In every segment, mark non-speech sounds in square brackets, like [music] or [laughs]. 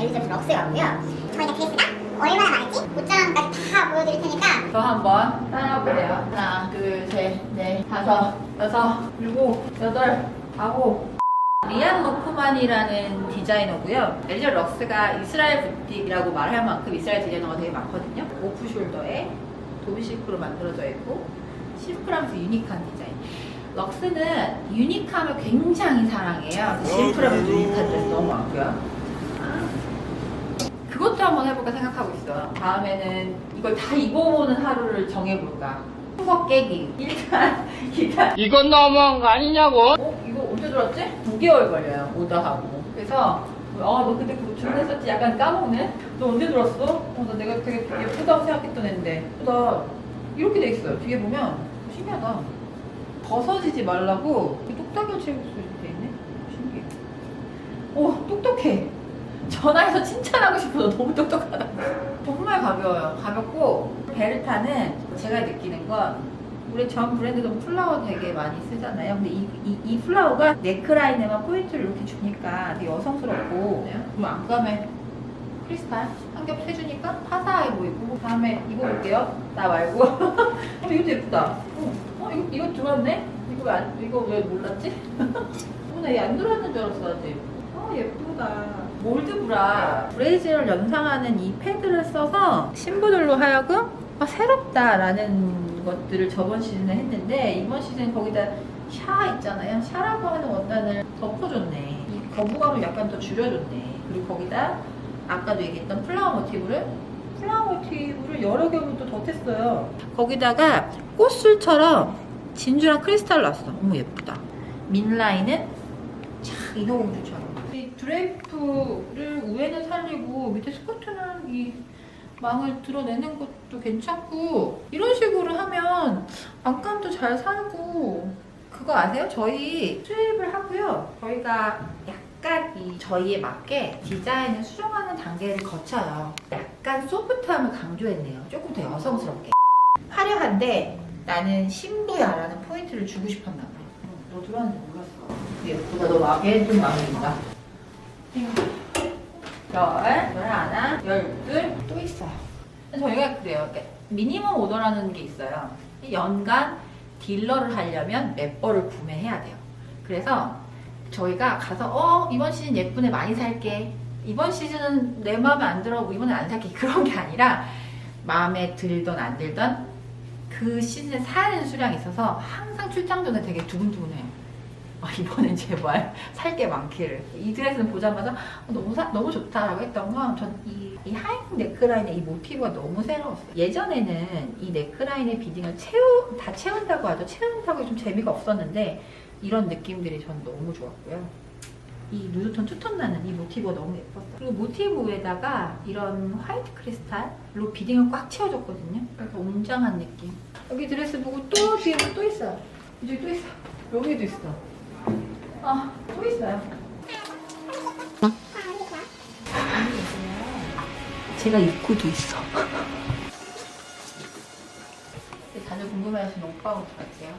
엘리자베스 럭스라고요. 저희가 드레스가 얼마나 많은지 옷장까지 다 보여드릴 테니까 저 한번 따라볼게요. 하나, 둘, 셋, 넷, 다섯, 여섯, 일곱, 여덟, 아홉. 리안 노크만이라는 디자이너고요. 엘리자 럭스가 이스라엘 부티라고 말할 만큼 이스라엘 디자이너가 되게 많거든요. 오프숄더에 도비 실크로 만들어져 있고 실크라면서 유니크한 디자인. 럭스는 유니크함을 굉장히 사랑해요. 실크라면서 유니크한 드레스 너무 많고요. 그것도 한번 해볼까 생각하고 있어요. 다음에는 이걸 다 입어보는 하루를 정해볼까. 수거 깨기. 일단, [laughs] 일단. 이건 너무한 거 아니냐고? 어? 이거 언제 들었지? 9개월 걸려요. 오더하고. 그래서, 어, 너 그때 그거 주문했었지? 약간 까먹네? 너 언제 들었어? 어, 나 내가 되게 예쁘다고 생각했던 애인데. 나 이렇게 돼 있어요. 뒤에 보면 신기하다. 벗어지지 말라고 이렇게 똑딱이로 채우고 돼 있네. 신기해. 오, 똑똑해. 전화해서 칭찬하고 싶어서 너무 똑똑하다. 정말 가벼워요. 가볍고 베르타는 제가 느끼는 건 우리 전 브랜드도 플라워 되게 많이 쓰잖아요. 근데 이, 이, 이 플라워가 넥라인에만 포인트를 이렇게 주니까 되게 여성스럽고 그리고 안감에 크리스탈 한 겹 해주니까 화사해 보이고 다음에 입어볼게요. 나 말고 [laughs] 어, 이것도 예쁘다. 어, 어, 이거, 이거 들어왔네? 이거 왜, 안, 이거 왜 몰랐지? [laughs] 어, 나얘안 들어왔는 줄 알았어 아직. 어 예쁘다. 몰드브라 브레이즈를 연상하는 이 패드를 써서 신부들로 하여금 아, 새롭다라는 것들을 저번 시즌에 했는데 이번 시즌 거기다 샤 있잖아요. 샤라고 하는 원단을 덮어줬네. 이 거부감을 약간 더 줄여줬네. 그리고 거기다 아까도 얘기했던 플라워 모티브를 플라워 모티브를 여러 겹을 또 덧했어요. 거기다가 꽃술처럼 진주랑 크리스탈 났어. 너무 예쁘다. 민라인은 촥 인어공주처럼. 이 드레이프를 위에는 살리고 밑에 스커트는 이 망을 드러내는 것도 괜찮고 이런 식으로 하면 안감도 잘 살고 그거 아세요? 저희 수입을 하고요. 저희가 약간 이 저희에 맞게 디자인을 수정하는 단계를 거쳐요. 약간 소프트함을 강조했네요. 조금 더 여성스럽게. 화려한데 나는 신부야라는 포인트를 주고 싶었나 봐요. 어, 너 들어왔는지 몰랐어. 예쁘다. 너 마, 얘좀 마음에 든다. 열, 열 하나, 열둘 또 있어요. 저희가 그래요. 이렇게 미니멈 오더라는 게 있어요. 연간 딜러를 하려면 몇 벌을 구매해야 돼요. 그래서 저희가 가서 어 이번 시즌 예쁜 애 많이 살게. 이번 시즌은 내 마음에 안 들어. 이번엔 안 살게. [laughs] 그런 게 아니라 마음에 들던 안 들던 그 시즌에 사는 수량이 있어서 항상 출장 전에 되게 두근두근해요. 아, 이번엔 [laughs] 제발 살 게 많기를. 이 드레스는 보자마자 어, 너무 사, 너무 좋다라고 했던 건 전이 이 하이킹 네크라인의 이 모티브가 너무 새로웠어요. 예전에는 이 네크라인의 비딩을 채우 다 채운다고 하죠. 채운다고 좀 재미가 없었는데 이런 느낌들이 전 너무 좋았고요. 이 누드톤 투톤 나는 이 모티브가 너무 예뻤어요. 그리고 모티브 위에다가 이런 화이트 크리스탈로 비딩을 꽉 채워줬거든요. 웅장한 느낌. 여기 드레스 보고 또 뒤에 또 있어요. 이쪽에 또 있어. 여기도 있어. 아, 또 있어요. 제가 입고도 있어. 다들 궁금해하시는 오빠 옷 같아요.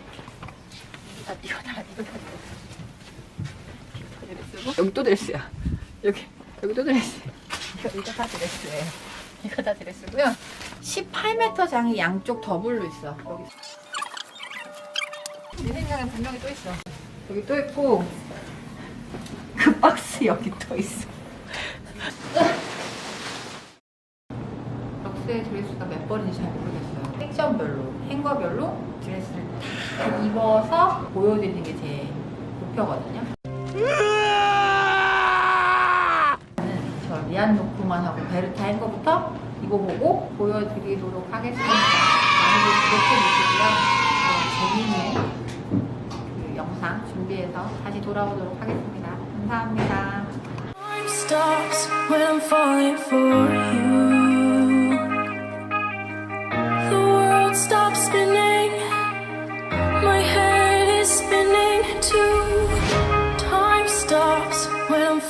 아, 이거 다, 이거 다 드레스. 여기 또 드레스야. 여기, 여기 또 드레스. 이거, 이거 다 드레스예요. 이거 다 드레스고요. 18m 장이 양쪽 더블로 있어. 여기. 내 생각엔 분명히 또 있어. 여기 또 있고, [laughs] 그 박스 여기 또 있어. 럭스의 드레스가 몇 벌인지 잘 모르겠어요. 섹션별로, 행거별로 드레스를 다 입어서 보여드리는 게 제 목표거든요. 미안 노크만 하고 베르타 행거부터 이거 보고 보여드리도록 하겠습니다. 많이 구독해 주시고요. 어, 재미있는 그 영상 준비해서 다시 돌아오도록 하겠습니다. 감사합니다.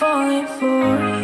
falling for you.